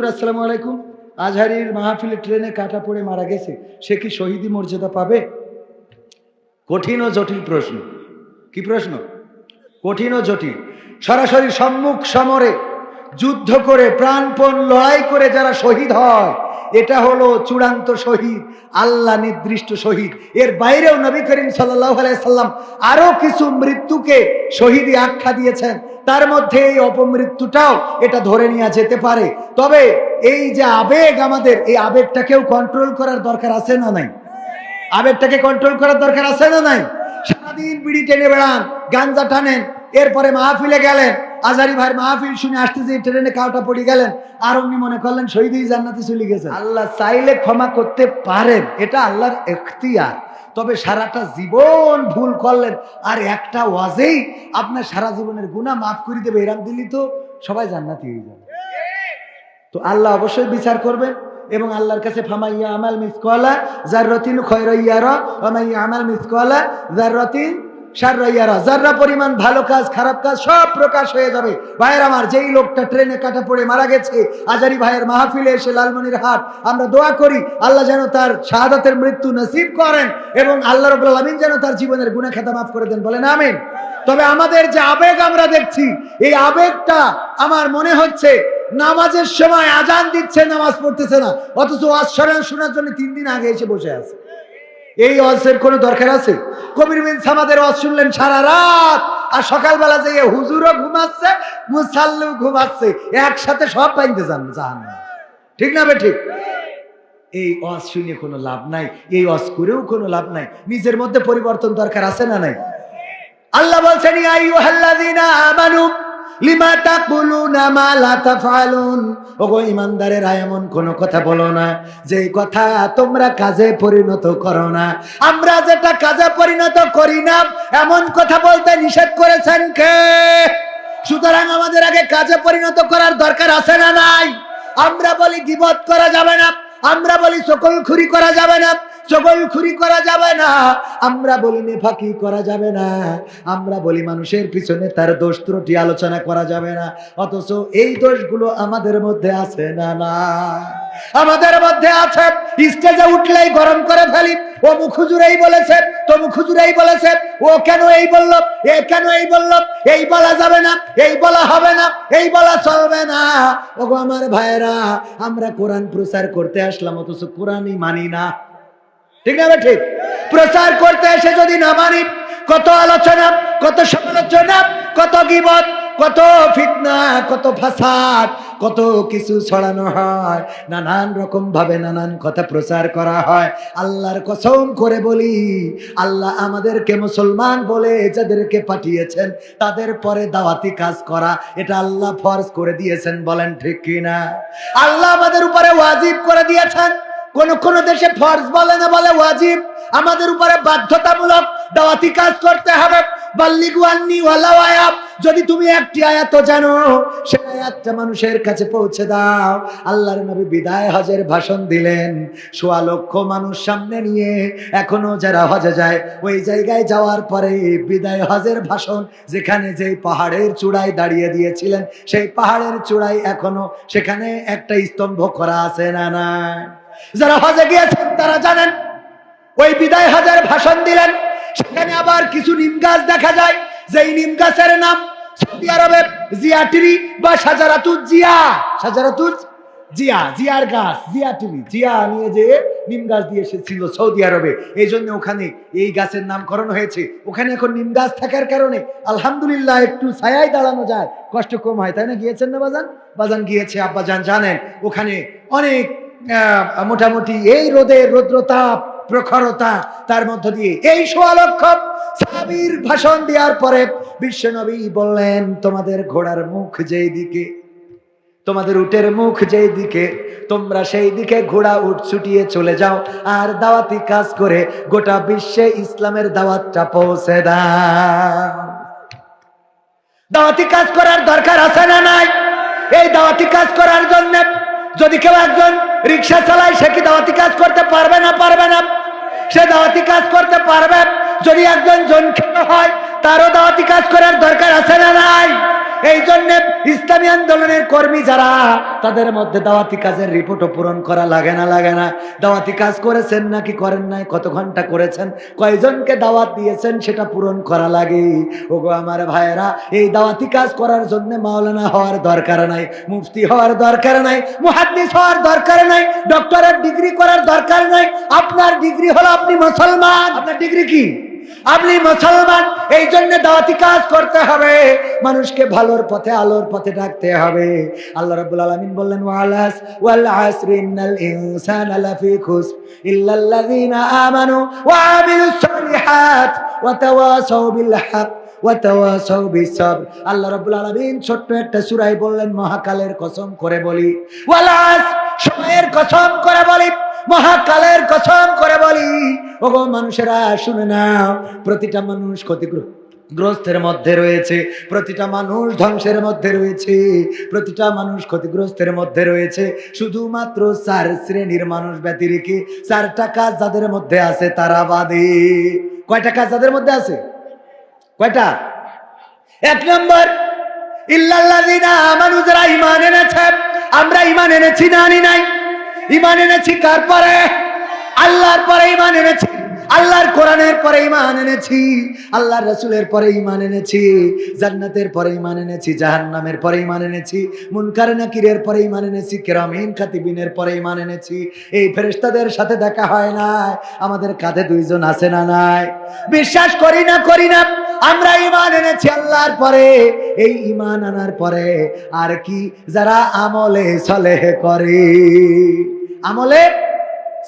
হুজুর আসসালামু আলাইকুম। আজহারির মাহফিলে ট্রেনে কাটা পড়ে মারা গেছে। সে কি শহীদি মর্যাদা পাবে? কঠিন ও জটিল প্রশ্ন। কি প্রশ্ন? কঠিন ও জটিল। সরাসরি সম্মুখ সমরে যুদ্ধ করে, প্রাণপণ লড়াই করে যারা শহীদ হয় এটা হলো চূড়ান্ত শহীদ, আল্লাহ নির্দিষ্ট শহীদ। এর বাইরেও নবী করিম সাল্লাহ সাল্লাম আরও কিছু মৃত্যুকে শহীদই আখ্যা দিয়েছেন। তার মধ্যে এই অপমৃত্যুটাও এটা ধরে নেওয়া যেতে পারে। তবে এই যে আবেগ আমাদের, এই আবেগটাকেও কন্ট্রোল করার দরকার আছে না নাই? আবেগটাকে কন্ট্রোল করার দরকার আছে না নাই? সারাদিন বিড়ি টেনে বেড়ান, গাঞ্জা টানেন, এরপরে মাহফিলে গেলেন আজারি ভাইয়ের মাহফিল শুনে আসতেছে ট্রেনে কাউটা পড়ে গেলেন, আর অমনি মনে করলেন শহীদই জান্নাতে চলে গেছে। আল্লাহ চাইলে ক্ষমা করতে পারেন, এটা আল্লাহর এখতিয়ার। তবে সারাটা জীবন ভুল করলেন, আর একটা ওয়াজেই আপনার সারা জীবনের গুণা মাফ করে দেবে, এরাম দিলি তো সবাই জান্নাতি হয়ে যাবে। তো আল্লাহ অবশ্যই বিচার করবেন এবং আল্লাহর কাছে ফামাইয়া আমাল মিসকলা যার রতিন খয়রাইয়ারা ফামাইয়া আমাল মিসকলা যার রতিন পরিমাণ ভালো কাজ, খারাপ কাজ সব প্রকাশ হয়ে যাবে। ভাইয়ের আমার, যেই লোকটা ট্রেনে কাটা পড়ে মারা গেছে, আজারি ভাইয়ের মাহফিলে এসে লালমনির হাট, আমরা দোয়া করি আল্লাহ যেন তার শাহাদাতের মৃত্যু নসিব করেন এবং আল্লাহ আলমিন যেন তার জীবনের গুণা খাতা মাফ করে দেন, বলেন আমিন। তবে আমাদের যে আবেগ আমরা দেখছি, এই আবেগটা আমার মনে হচ্ছে নামাজের সময় আজান দিচ্ছে, নামাজ পড়তেছে না। অথচ শোনার শোনার জন্য তিন দিন আগে এসে বসে আছে। এই ওয়াজের কোনো দরকার আছে। কবির বিন সামাদের ওয়াজ শুনলেন সারা রাত, আর সকালবেলা যেয়ে হুজুরও ঘুমাচ্ছে মুসাল্লু ঘুমাচ্ছে, একসাথে সব পাইতে যান জাহান ঠিক না বে ঠিক? এই ওয়াজ শুনে কোনো লাভ নাই, এই ওয়াজ করেও কোনো লাভ নাই, নিজের মধ্যে পরিবর্তন দরকার আছে না নাই? আল্লাহ বলছেন, ইয়া আইয়ুহাল্লাযীনা আমানু লিমা তাকুলুনা মা লা তাফআলুন। ওগো ঈমানদারেরা এমন কোন কথা বলো না। যে কথা তোমরা কাজে পরিণত করো না। আমরা যেটা কাজে পরিণত করি না, এমন কথা বলতে নিষেধ করেছেন কে? সুতরাং আমাদের আগে কাজে পরিণত করার দরকার আছে না নাই? আমরা বলি গিবত করা যাবে না। আমরা বলি সকল খুরি করা যাবে না। সকল খুরি করা যাবে না। আমরা বলি নেফাকি করা যাবে না। আমরা বলি মানুষের পিছনে তার দোষ ত্রুটি আলোচনা করা যাবে না। অথচ এই দোষগুলো আমাদের মধ্যে আছে না না? আমাদের মধ্যে আছে। স্টেজে উঠলেই গরম করে ফেলি। ও মুখুজুরেই বলেছে তো মুখুজুরেই বলেছে। ও কেন এই বলল? এ কেন এই বলল? এই বলা যাবে না, এই বলা হবে না, এই বলা চলবে না। ওগো আমার ভাইয়েরা, আমরা কোরআন প্রচার করতে আসলাম, অথচ কোরআনই মানি না। ঠিক না ঠিক? প্রচার করতে এসে যদি না মানি, কত আলোচনা, কত সমালোচনা, কত গিবত, কত ফিতনা, কত ফাসাদ, কত কিছু ছড়ানো হয়, নানান রকম ভাবে নানান কথা প্রচার করা হয়। আল্লাহর কসম করে বলি, আল্লাহ আমাদেরকে মুসলমান বলে যাদেরকে পাঠিয়েছেন, তাদের পরে দাওয়াতি কাজ করা, এটা আল্লাহ ফরজ করে দিয়েছেন, বলেন ঠিক কিনা? আল্লাহ আমাদের উপরে ওয়াজিব করে দিয়েছেন। কোন কোন দেশে ফরজ বলে না বলে ওয়াজিব। আমাদের উপরে বাধ্যতামূলক দাওয়াতি কাজ করতে হবে। যদি তুমি একটি আয়াত জানো সে আয়াতটা মানুষের কাছে পৌঁছে দাও। আল্লাহর নবী বিদায় হজের ভাষণ দিলেন। সোয়া লক্ষ মানুষ সামনে নিয়ে এখনও যারা হজে যায়, ওই জায়গায় যাওয়ার পরে বিদায় হজের ভাষণ যেখানে যে পাহাড়ের চূড়ায় দাঁড়িয়ে দিয়েছিলেন, সেই পাহাড়ের চূড়ায় এখনও সেখানে একটা স্তম্ভ করা আছে না না যারা হজে গিয়েছেন, তারা জানেন, ওই বিদায় হাজার ভাষণ দিলেন। সেখানে আবার কিছু নিম গাছ দেখা যায়, যেই নিম গাছের নাম সৌদি আরবে জিয়া ট্রি বা সাজারাতুজ জিয়া। সাজারাতুজ জিয়া, জিয়ার গাছ, জিয়া ট্রি। জিয়া নিয়ে যে নিম গাছ দিয়ে এসেছিল সৌদি আরবে, এই জন্য ওখানে এই গাছের নামকরণ হয়েছে। ওখানে এখন নিম গাছ থাকার কারণে আলহামদুলিল্লাহ একটু ছায়ায় দাঁড়ানো যায়। কষ্ট কম হয়, তাই না গিয়েছেন না বাজান? বাজান গিয়েছে আব্বাজান জানেন, ওখানে অনেক মোটামুটি এই রোদের রৌদ্রতাপ, প্রখরতা তার মধ্য দিয়ে এই সোয়া লক্ষ সাহাবীর ভাষণ দেওয়ার পরে বিশ্বনবী বললেন, তোমাদের ঘোড়ার মুখ যেই দিকে তোমাদের উটের মুখ যেই দিকে তোমরা সেই দিকে ঘোড়া উঠ ছুটিয়ে চলে যাও আর দাওয়াতি কাজ করে গোটা বিশ্বে ইসলামের দাওয়াতটা পৌঁছে দাও। দাওয়াতি কাজ করার দরকার আছে না নাই? এই দাওয়াতি কাজ করার জন্য যদি কেউ একজন রিক্সা চালায়, সে কি দাওয়াতি কাজ করতে পারবে না? পারবে না। সে দাওয়াতি কাজ করতে পারবে। যদি একজন জন হয়, তারও দাওয়াতি কাজ করার দরকার আছে না নাই? এই জন্য ইসলামী আন্দোলনের কর্মী যারা, তাদের মধ্যে দাওয়াতি কাজের রিপোর্টও পূরণ করা লাগে না লাগে না। দাওয়াতি কাজ করেছেন নাকি করেন নাই, কত ঘণ্টা করেছেন, কয়জনকে দাওয়াত দিয়েছেন সেটা পূরণ করা লাগে। ওগো আমার ভাইয়েরা, এই দাওয়াতি কাজ করার জন্য মাওলানা হওয়ার দরকার নাই, মুফতি হওয়ার দরকার নাই, মুহাদ্দিস হওয়ার দরকার নাই ডক্টরের ডিগ্রি করার দরকার নাই। আপনার ডিগ্রি হলো আপনি মুসলমান। আপনার ডিগ্রি কি? আপনি মুসলমান এই জন্য দাওয়াতি কাজ করতে হবে। মানুষকে ভালোর পথে, আলোর পথে ডাকতে হবে। আল্লাহ রাব্বুল আলামিন বললেন, ওয়ালাস ওয়াল আসরি ইন্নাল ইনসানা লাফি খুসর ইল্লাল্লাযিনা আমানু ওয়া আমিলুস সালিহাত ওয়া তাওয়াসাউ বিল হক আল্লাহ রাব্বুল আলামিন ছোট্ট একটা সূরায় বললেন, মহাকালের কসম করে বলি। ওয়ালাস, সময়ের কসম করে বলি। মহাকালের কসম করে বলি। ওগো মানুষেরা, শুনে নাও, প্রতিটা মানুষ ক্ষতিগ্রস্ত। গ্রস্তের মধ্যে রয়েছে, প্রতিটা মানুষ ধ্বংসের মধ্যে রয়েছে, প্রতিটা মানুষ ক্ষতিগ্রস্তের মধ্যে রয়েছে। শুধুমাত্র চার শ্রেণির মানুষ ব্যতিরেকে চারটা কাজ যাদের মধ্যে আছে তারা বাদে। কয়টা কাজ যাদের মধ্যে আছে? কয়টা? এক নম্বর, ইল্লাল্লাযিনা আমানু, যারা ঈমান এনেছে, আমরা ঈমান এনেছি না নাই? ঈমান এনেছি কার পরে? আল্লাহর পরে ঈমান এনেছি। আল্লাহর কোরআনের পরে ঈমান এনেছি। আল্লাহর রাসূলের পরে ঈমান এনেছি। জান্নাতের পরে ঈমান এনেছি। জাহান্নামের পরে ঈমান এনেছি। মুনকার নাকিরের পরে ঈমান এনেছি। কিরামিন কাতিবিনের পরে ঈমান এনেছি। এই ফেরেস্তাদের সাথে দেখা হয় নাই। আমাদের কাঁধে দুইজন আছে না নাই? বিশ্বাস করি না করি না। আমরা ইমান এনেছি আল্লাহর পরে। এই ইমান আনার পরে আর কি যারা আমলে সলেহ করে। আমলে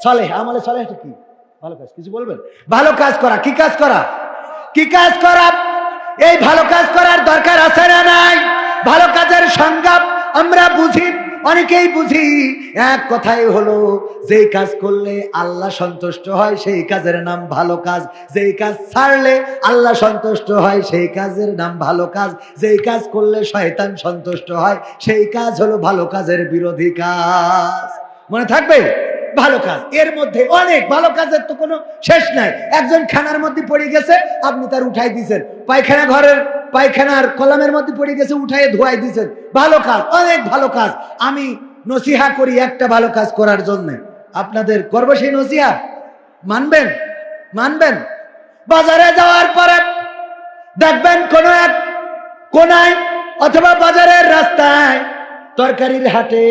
সলেহ, আমলে সলেহ কি? ভালো কাজ, কিছু বলবেন? ভালো কাজ করা, কি কাজ করা? কি কাজ করা? এই ভালো কাজ করার দরকার আছে না নাই? ভালো কাজের সংজ্ঞা আমরা বুঝি, অনেকেই বুঝি। এক কথাই হলো, যেই কাজ করলে আল্লাহ সন্তুষ্ট হয়, সেই কাজের নাম ভালো কাজ। যেই কাজ ছাড়লে আল্লাহ সন্তুষ্ট হয়, সেই কাজের নাম ভালো কাজ। যেই কাজ করলে শয়তান সন্তুষ্ট হয়, সেই কাজ হলো ভালো কাজের বিরোধী কাজ। মনে থাকবে? ভালো কাজ। এর মধ্যে অনেক ভালো কাজের তো কোনো শেষ নাই। একজন খানার মধ্যে পড়ে গেছে, আপনি তার উঠাই দিয়েছেন। পায়খানা ঘরের, পায়খানার কলামের মধ্যে পড়ে গেছে উঠাই ধোয়াই দিয়েছেন। ভালো কাজ, অনেক ভালো কাজ। আমি নসিহা করি একটা ভালো কাজ করার জন্য। আপনাদের করব সেই নসিহা? মানবেন? মানবেন? বাজারে যাওয়ার পরে দেখবেন কোন এক কোনায় অথবা বাজারের রাস্তায় তরকারির হাটে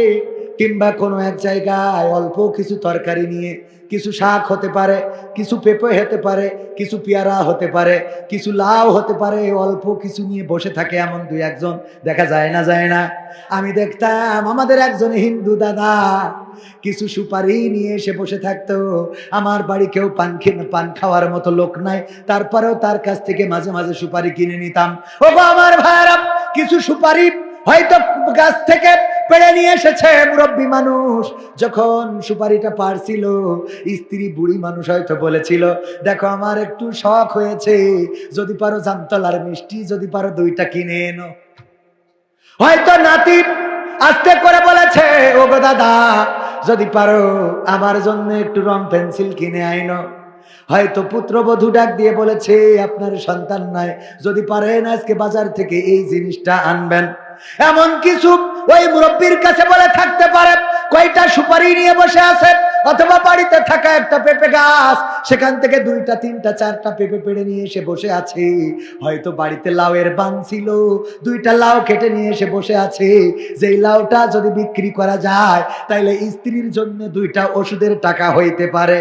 কিংবা কোনো এক জায়গায় অল্প কিছু তরকারি নিয়ে কিছু শাক হতে পারে, কিছু পেঁপে হতে পারে, কিছু পেয়ারা হতে পারে, কিছু লাউ হতে পারে, অল্প কিছু নিয়ে বসে থাকে এমন দুই একজন, দেখা যায় না যায় না। আমি দেখতাম আমাদের একজন হিন্দু দাদা কিছু সুপারি নিয়ে এসে বসে থাকতো। আমার বাড়ি কেউ পান পান খাওয়ার মতো লোক নাই। তারপরেও তার কাছ থেকে মাঝে মাঝে সুপারি কিনে নিতাম। ও আমার ভাইরা কিছু সুপারি হয়তো গাছ থেকে পেড়ে নিয়ে এসেছে মুরব্বী মানুষ। যখন সুপারিটা পারছিল, স্ত্রী বুড়ি মানুষ হয়তো বলেছিল, দেখো, আমার একটু শখ হয়েছে, যদি পারো জামতলার মিষ্টি, যদি পারো দুইটা কিনে এনো। হয়তো নাতি আস্তে করে বলেছে, ও গো দাদা, যদি পারো আমার জন্য একটু রং পেন্সিল কিনে আইনো। হয়তো পুত্রবধূ ডাক দিয়ে বলেছে, আপনার সন্তান নাই যদি পারেন আজকে বাজার থেকে এই জিনিসটা আনবেন। এমন কিছু ওই মুরব্বীর কাছে বলে থাকতে পারে, কয়টা সুপারি নিয়ে বসে আছে, অথবা বাড়িতে থাকা একটা পেঁপে গাছ, সেখান থেকে দুইটা, তিনটা, চারটা পেঁপে পেড়ে নিয়ে এসে বসে আছে। হয়তো বাড়িতে লাউয়ের বান ছিল, দুইটা লাউ কেটে নিয়ে এসে বসে আছে। যেই লাউটা যদি বিক্রি করা যায়, তাইলে স্ত্রীর জন্য দুইটা ওষুধের টাকা হইতে পারে।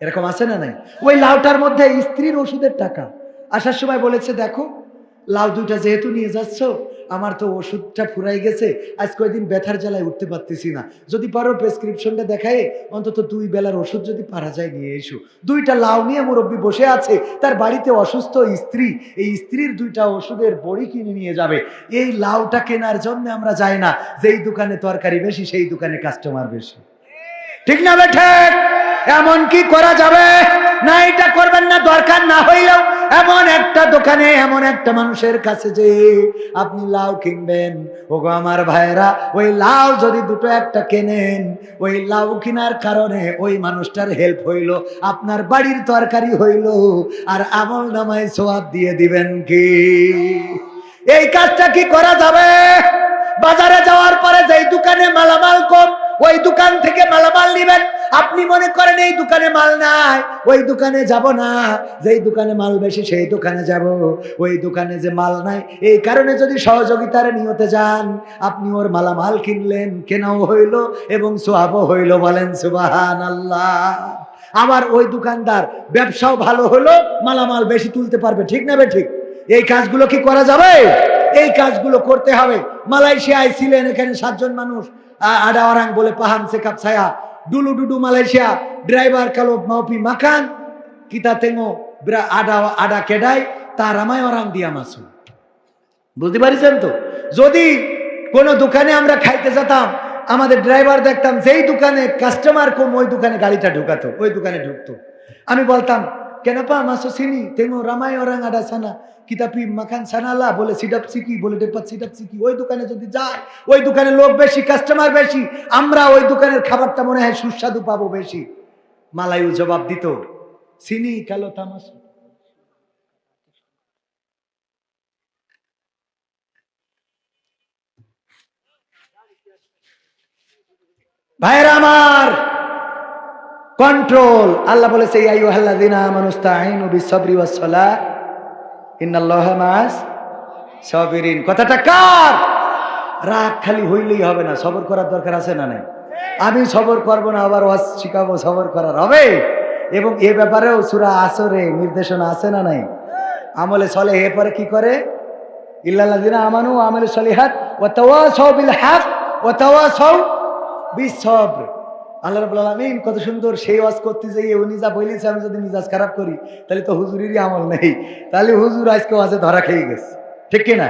এরকম আছে না নাই? ওই লাউটার মধ্যে স্ত্রীর ওষুধের টাকা। আসার সময় বলেছে, দেখো, লাউ দুইটা যেহেতু নিয়ে যাচ্ছ আমার তো ওষুধটা ফুরাই গেছে, আজ কয়েকদিন ব্যথার জ্বালায় উঠতে পারতেছি না। যদি পারো প্রেসক্রিপশনটা দেখায়, অন্তত দুই বেলার ওষুধ যদি পারা যায় নিয়ে এসো। দুইটা লাউ নিয়ে মুরব্বী বসে আছে, তার বাড়িতে অসুস্থ স্ত্রী, এই স্ত্রীর দুইটা ওষুধের বড়ি কিনে নিয়ে যাবে। এই লাউটা কেনার জন্য আমরা যাই না, যেই দোকানে তরকারি বেশি, সেই দোকানে কাস্টমার বেশি। ঠিক না বেঠে এমন কি করা যাবে? না, এটা করবেন না, দরকার না হইলেও এমন একটা দোকানে, এমন একটা মানুষের কাছে যে আপনি লাউ কিনবেন। ওগো আমার ভাইরা ওই লাউ যদি দুটো একটা কেনেন, ওই লাউ কেনার কারণে ওই মানুষটার হেল্প হইল, আপনার বাড়ির তরকারি হইল, আর আমল নামায় সোয়াব দিয়ে দিবেন কি? এই কাজটা কি করা যাবে? বাজারে যাওয়ার পরে যেই দোকানে মালামাল কম ওই দোকান থেকে মালামাল নিবেন। আপনি মনে করেন এই দোকানে মাল নাই, ওই দোকানে যাব না। যেই দোকানে মাল বেশি, সেই দোকানে যাব। ওই দোকানে যে মাল নাই, এই কারণে যদি সহযোগিতার নিয়তে যান, আপনি ওর মালামাল কিনলেন, কেনাও হইল এবং সোয়াবও হইল বলেন সুবাহান আল্লাহ আবার ওই দোকানদার ব্যবসাও ভালো হলো, মালামাল বেশি তুলতে পারবে, ঠিক না ঠিক এই কাজগুলো কি করা যাবে? এই কাজগুলো করতে হবে। মালয়েশিয়ায় ছিলেন এখানে সাতজন মানুষ আ- আডা ওরাং বলে পাহান সেকাপ ছায়া। ডুলু ডুডু মালয়েশিয়া, ড্রাইভার কালো মাউপি মাখান, কিতা তেঙ্গো ব্রা- আডা আডা কেডাই তার আমায় ওরাং দিয়া মাসু বুঝতে পারছেন তো? যদি কোনো দোকানে আমরা খাইতে যেতাম, আমাদের ড্রাইভার দেখতাম, যেই দোকানে কাস্টমার কম, ওই দোকানে গাড়িটা ঢুকাতো, ওই দোকানে ঢুকতো। আমি বলতাম কেন পা মাসো চিনি তেমো রামাই ওরাং আডা সানা কিতাপি মাখান সানালা বলে সিডাপ সিকি বলে ডেপাত সিডাপ সিকি ওই দোকানে যদি যায় ওই দোকানে লোক বেশি কাস্টমার বেশি আমরা ওই দোকানের খাবারটা মনে হয় সুস্বাদু পাবো বেশি মালায়ু জবাব দিত চিনি কালো তামাসু ভাইয়ের আমার কন্ট্রোল আল্লাহ বলেছে কথাটা কার? রাগ খালি হইলেই হবে না। সবর করার দরকার আছে না নাই? আমি সবর করব না, আবার ওয়াজ শিখাবো, সবর করার হবে? এবং এ ব্যাপারেও সূরা আসরে নির্দেশনা আছে না নাই? আমলে চলে এ পরে কি করে? ইল্লাল্লাযিনা আমানু আমলে আমিলুস সলিহাত ওয়া তাওয়াসাউ বিল হক ওয়া তাওয়াসাউ বিসবর আল্লাহ রাবুল আলমিন কত সুন্দর সেই ওয়াজ করতে যাই উনি যা বলেছে, আমি যদি মিজাজ খারাপ করি, তাহলে তো হুজুরেরই আমল নেই। তাহলে হুজুর আজকে ওয়াজে ধরা খেয়ে গেছে। ঠিক কিনা?